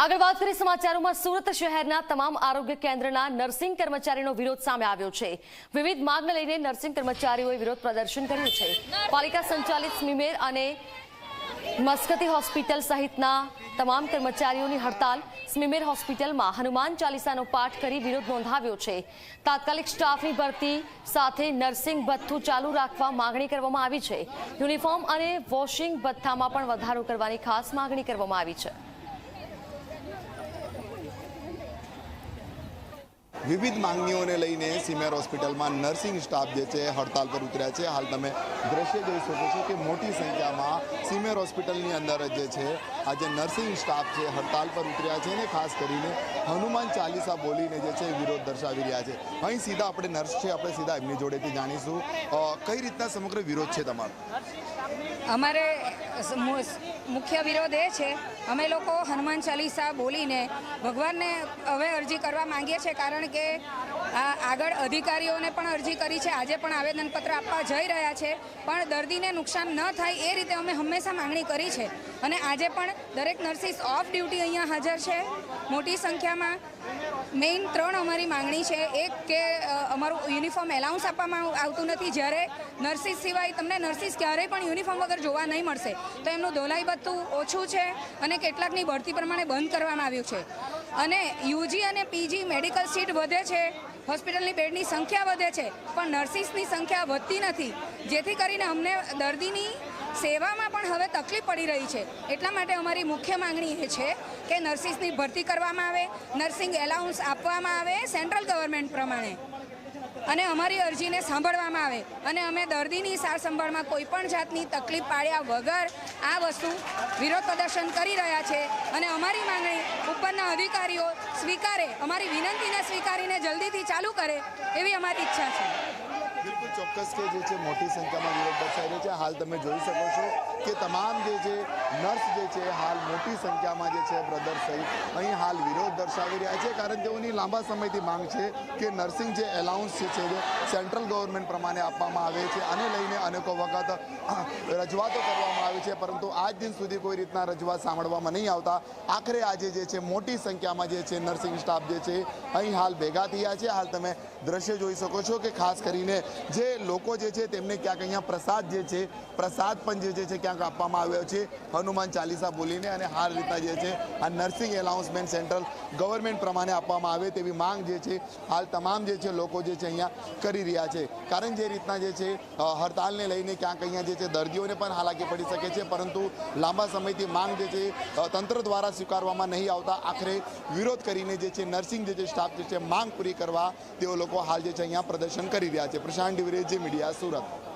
આગળ વાત કરીએ સમાચારોમાં સુરત શહેરના તમામ આરોગ્ય કેન્દ્રના નર્સિંગ કર્મચારીનો વિરોધ સામે આવ્યો છે. વિવિધ માંગને લઈને નર્સિંગ કર્મચારીઓએ વિરોધ પ્રદર્શન કર્યું છે. પાલિકા સંચાલિત સ્મીમેર અને મસ્કતી હોસ્પિટલ સહિતના તમામ કર્મચારીઓની હડતાલ સ્મીમેર હોસ્પિટલમાં હનુમાન ચાલીસાનો પાઠ કરી વિરોધ નોંધાવ્યો છે. તાત્કાલિક સ્ટાફની ભરતી સાથે નર્સિંગ ભથ્થું ચાલુ રાખવા માંગણી કરવામાં આવી છે. યુનિફોર્મ અને વોશિંગ ભથ્થામાં પણ વધારો કરવાની ખાસ માંગણી કરવામાં આવી છે. વિવિધ માંગણીઓને લઈને સિમેર હોસ્પિટલમાં નર્સિંગ સ્ટાફ જે છે, હડતાલ પર ઉતર્યા છે. હાલ તમે દ્રશ્ય જોઈ શકો છો કે મોટી સંખ્યામાં સિમેર હોસ્પિટલની અંદર જે છે આજે નર્સિંગ સ્ટાફ છે, હડતાલ પર ઉતર્યા છે અને ખાસ કરીને હનુમાન ચાલીસા બોલીને જે છે, વિરોધ દર્શાવી રહ્યા છે. અહીં સીધા આપણે નર્સ છે, આપણે સીધા એમની જોડેથી જાણીશું. કઈ રીતના સમગ્ર વિરોધ છે તમારો? અમારે મુખ્ય વિરોધ એ છે અમે લોકો હનુમાન ચાલીસા બોલીને ભગવાનને હવે અરજી કરવા માંગીએ છીએ કારણ કે આગળ અધિકારીઓને પણ અરજી કરી છે. આજે પણ આવેદનપત્ર આપવા જઈ રહ્યા છે. પણ દર્દીને નુકસાન ન થાય એ રીતે અમે હંમેશા માંગણી કરી છે. અને આજે પણ દરેક નર્સિસ ઓફ ડ્યુટી અહીંયા હાજર છે. મોટી સંખ્યામાં મેઇન ત્રણ અમારી માંગણી છે. એક કે અમારું યુનિફોર્મ એલાઉન્સ આપવામાં આવતું નથી. જ્યારે નર્સિસ સિવાય તમને નર્સિસ ક્યારેય પણ યુનિફોર્મ વગર જોવા નહીં મળશે, તો એમનું ધોલાઈ ભથ્થું ઓછું છે અને કેટલાકની ભરતી પ્રમાણે બંધ કરવામાં આવ્યું છે. અને યુજી અને પીજી મેડિકલ સીટ વધે છે, હોસ્પિટલની બેડની સંખ્યા વધે છે, પણ નર્સિસની સંખ્યા વધતી નથી. જેથી કરીને અમને દર્દીની સેવામાં પણ હવે તકલીફ પડી રહી છે. એટલા માટે અમારી મુખ્ય માંગણી એ છે કે નર્સિસની ભરતી કરવામાં આવે, નર્સિંગ એલાઉન્સ આપવામાં આવે સેન્ટ્રલ ગવર્મેન્ટ પ્રમાણે. અને અમારી અરજીને સાંભળવામાં આવે. અને અમે દર્દીની સાર સંભાળમાં કોઈ પણ જાતની તકલીફ પાડ્યા વગર આ વસ્તુ વિરોધ પ્રદર્શન કરી રહ્યા છે. અને અમારી માંગણી ઉપરના અધિકારીઓ સ્વીકારે, અમારી વિનંતીને સ્વીકારીને જલ્દીથી ચાલુ કરે એવી અમારી ઈચ્છા છે. બિલકુલ ચોક્કસ કે જે છે, મોટી સંખ્યામાં વિરોધ દર્શાઈ રહ્યો છે. હાલ તમે જોઈ શકો છો કે તમામ જે છે, નર્સ જે છે, હાલ મોટી સંખ્યામાં જે છે, બ્રધર સહિત અહીં હાલ વિરોધ દર્શાવી રહ્યા છે. કારણ તેઓની લાંબા સમયથી માંગ છે કે નર્સિંગ જે એલાઉન્સ જે છે સેન્ટ્રલ ગવર્મેન્ટ પ્રમાણે આપવામાં આવે છે, આને લઈને અનેકો વખત રજૂઆતો કરવામાં આવી છે. પરંતુ આજ દિન સુધી કોઈ રીતના રજૂઆત સાંભળવામાં નહીં આવતા. આખરે આજે જે છે, મોટી સંખ્યામાં જે છે, નર્સિંગ સ્ટાફ જે છે, અહીં હાલ ભેગા થયા છે. હાલ તમે દ્રશ્ય જોઈ શકો છો કે ખાસ કરીને જે લોકો જે છે તેમને ક્યાંક અહીંયા પ્રસાદ જે છે, પ્રસાદ પણ જે છે ક્યાંક આપવામાં આવ્યો છે, હનુમાન ચાલીસા બોલીને અને હાલ રીતના જે છે, આ નર્સિંગ એલાઉન્સમેન્ટ સેન્ટ્રલ ગવર્મેન્ટ પ્રમાણે આપવામાં આવે તેવી માંગ જે છે, હાલ તમામ જે છે લોકો જે છે અહીંયા કરી રહ્યા છે. કારણ જે રીતના જે છે હડતાલને લઈને ક્યાંક અહીંયા જે છે દર્દીઓને પણ હાલાકી પડી શકે છે, પરંતુ લાંબા સમયથી માંગ જે છે તંત્ર દ્વારા સ્વીકારવામાં નહીં આવતા આખરે વિરોધ કરીને જે છે નર્સિંગ જે છે સ્ટાફ જે છે માંગ પૂરી કરવા તેઓ લોકો હાલ જે છે અહીંયા પ્રદર્શન કરી રહ્યા છે. પ્રશાંત ડિવરેજી મીડિયા સુરત.